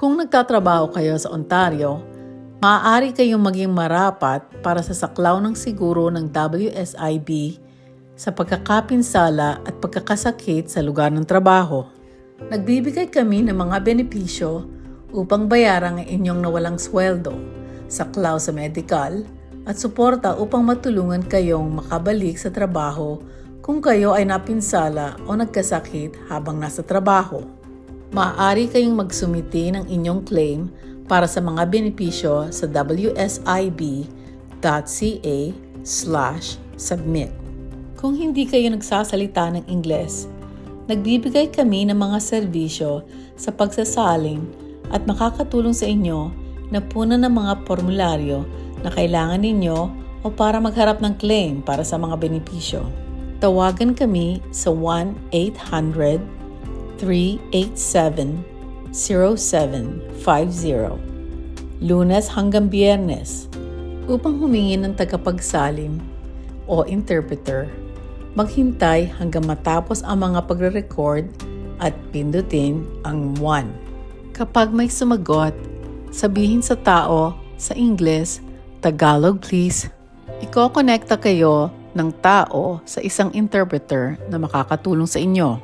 Kung nagtatrabaho kayo sa Ontario, maaari kayong maging marapat para sa saklaw ng siguro ng WSIB sa pagkakapinsala at pagkakasakit sa lugar ng trabaho. Nagbibigay kami ng mga benepisyo upang bayaran ang inyong nawalang sweldo, saklaw sa medical, at suporta upang matulungan kayong makabalik sa trabaho kung kayo ay napinsala o nagkasakit habang nasa trabaho. Maaari kayong magsumiti ng inyong claim para sa mga benepisyo sa wsib.ca slash submit. Kung hindi kayo nagsasalita ng Ingles, nagbibigay kami ng mga serbisyo sa pagsasalin at makakatulong sa inyo na punan ng mga formularyo na kailangan ninyo o para magharap ng claim para sa mga benepisyo. Tawagan kami sa 1-800-387-0750 lunes hanggang biyernes upang humingi ng tagapagsalim o interpreter. Maghintay hanggang matapos ang mga pagre-record at pindutin ang 1. Kapag may sumagot, sabihin sa tao sa Ingles, Tagalog please. Iko-connecta kayo ng tao sa isang interpreter na makakatulong sa inyo.